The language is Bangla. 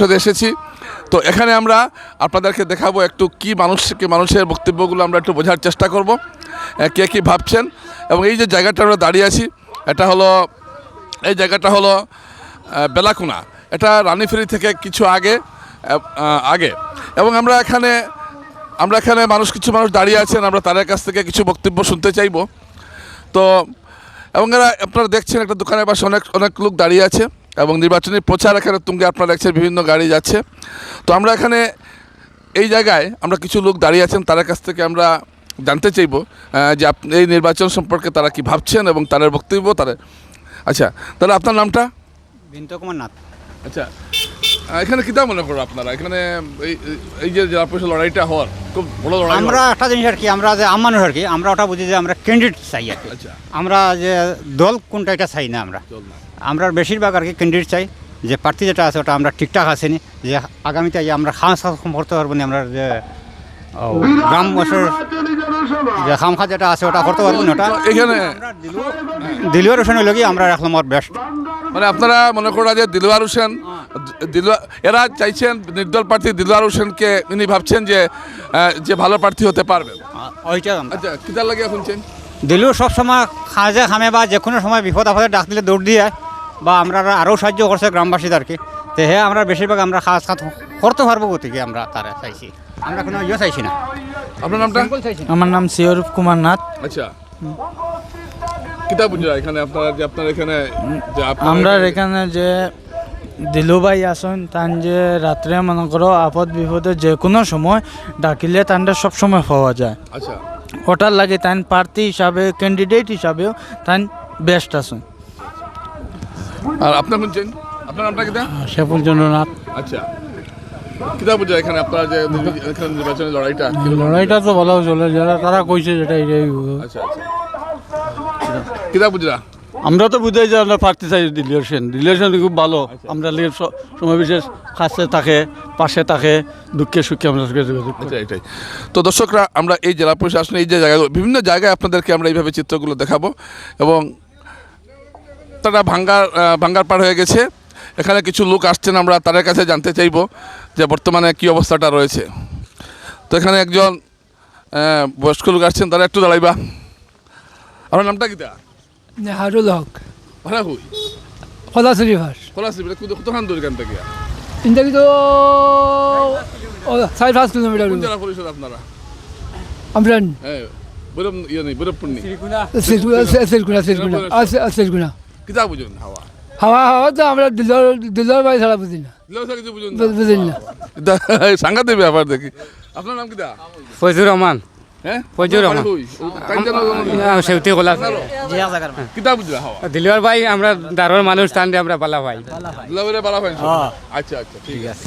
সাথে এসেছি। তো এখানে আমরা আপনাদেরকে দেখাবো একটু কি মানুষকে মানুষের বক্তব্যগুলো আমরা একটু বোঝার চেষ্টা করব। কে কী ভাবছেন? এবং এই যে জায়গাটা আমরা দাঁড়িয়ে আছি, এটা হলো, এই জায়গাটা হলো বেলাকুনা। এটা রানীফেরি থেকে কিছু আগে আগে। এবং আমরা এখানে আমরা এখানে মানুষ, কিছু মানুষ দাঁড়িয়ে আছেন, আমরা তাদের কাছ থেকে কিছু বক্তব্য শুনতে চাইব। তো, এবং এরা, আপনারা দেখছেন একটা দোকানের পাশে অনেক অনেক লোক দাঁড়িয়ে আছে। এবং নির্বাচনী প্রচার এখানে তুঙ্গে আপনারা দেখছেন বিভিন্ন গাড়ি যাচ্ছে। তো আমরা এখানে এই জায়গায় আমরা কিছু লোক দাঁড়িয়ে আছেন তার কাছ থেকে আমরা জানতে চাইব যে এই নির্বাচন সম্পর্কে তারা কি ভাবছেন এবং তাদের বক্তব্য তাদের। আচ্ছা তাহলে আপনার নামটা? বিন্ত কুমার নাথ। আচ্ছা। এখানে কিতা মনে করো আপনারা? এখানে এই এই যে জেলা পরিষদ লড়াইটা হওয়ার খুব বড় লড়াই আমরা একটা জিনিস আর কি আমরা যে আম মানুষ আর কি আমরা ওটা বুঝি যে আমরা ক্যান্ডিডেট চাই আর কি। আচ্ছা। আমরা যে দল কোনটা এটা চাই না আমরা। আমরা বেশিরভাগ আর কি ক্যান্ডিডেট চাই যে প্রার্থী যেটা আছে ওটা আমরা ঠিকঠাক আসেনি যে আগামীতে আমরা খাওয়া করতে পারব না আমরা যে গ্রাম বছর যে খাম খা যেটা আছে ওটা করতে পারব না ওটা? এখানে দিলুয়ার হোসেন হইল কি আমরা রাখলাম ওর বেস্ট মানে আপনারা মনে করা যে দিলওয়ার হোসেন এরা চাইছেন নির্দল প্রার্থী দিলওয়ার হোসেনকে ইনি ভাবছেন যে যে ভালো প্রার্থী হতে পারবে। ওইটা আমরা। আচ্ছা কিতার লাগে এখন চেন দিলেও সব সময় খাজে খামে বা যে কোনো সময় বিপদ আপদে ডাক দিলে দৌড় দিয়ে বা আমরা আরও সাহায্য করছে গ্রামবাসীদেরকে। তো হ্যাঁ আমরা বেশিরভাগ আমরা খাস খাত করতে পারব গতিকে আমরা তারা চাইছি। আমরা কোনো ইয়ে চাইছি না। আপনার নামটা? আমার নাম শিয়রূপ কুমার নাথ। আচ্ছা। কিতাব এখানে আপনারা যে আপনার এখানে যে আমরা এখানে- যে দিলুবাই আসন তান যে রাত্রে মনে করো আপদ বিপদে যে কোনো সময় ডাকিলে তানটা সব সময় পাওয়া যায়। আচ্ছা। ওটার লাগে তান প্রার্থী হিসাবে ক্যান্ডিডেট হিসাবেও তান বেস্ট আসন। আর আপনার কোন আপনার নামটা কিতা সেফুল চন্দ্রনাথ। আচ্ছা। কিতাব বুঝরা এখানে আপনারা যে এখানে নির্বাচনের লড়াইটা? লড়াইটা তো ভালো চলে যারা তারা কইছে যেটা এটাই আচ্ছা আচ্ছা। কিতাব বুঝরা আমরা তো বুঝাই যে আমরা প্রার্থী চাই রিলেশন সেন খুব ভালো। আমরা লিগের স- সময় বিশেষ কাছে থাকে পাশে থাকে দুঃখে সুখে আমরা যোগাযোগ আচ্ছা এটাই। তো দর্শকরা আমরা এই জেলা আসলে এই যে জায়গাগুলো বিভিন্ন জায়গায় আপনাদেরকে আমরা এইভাবে চিত্রগুলো দেখাবো। এবং তারা ভাঙ্গার ভাঙ্গার পার হয়ে গেছে। এখানে কিছু লোক আসছেন আমরা তাদের কাছে জানতে চাইব যে বর্তমানে কি অবস্থাটা রয়েছে। তো এখানে একজন বয়স্ক লোক আসছেন তারা একটু দাঁড়াইবা। আমার নামটা কিতা হারুল হক। ভাড়া হুই আসবে দূর এখান থেকে? পাঁচ কিলোমিটার জেলা পরিষদ আপনারা? আমরা হ্যাঁ বৈরব ইয়ে নেই বৈরবপুর নেই। কিতা বুঝুন হাওয়া। হাওয়া হাওয়া তো আমরা দিলর দিলর বাড়ি ছাড়া বুঝি না। বুঝি না। সাংঘাতিক ব্যাপার দেখি। আপনার নাম কিতা ফজুর রহমান। হ্যাঁ? হাওয়া? দিলুয়ার ভাই আমরা দারোর মানুষ টান আমরা পালা ভাই। বালা ফাইন আচ্ছা আচ্ছা ঠিক আছে।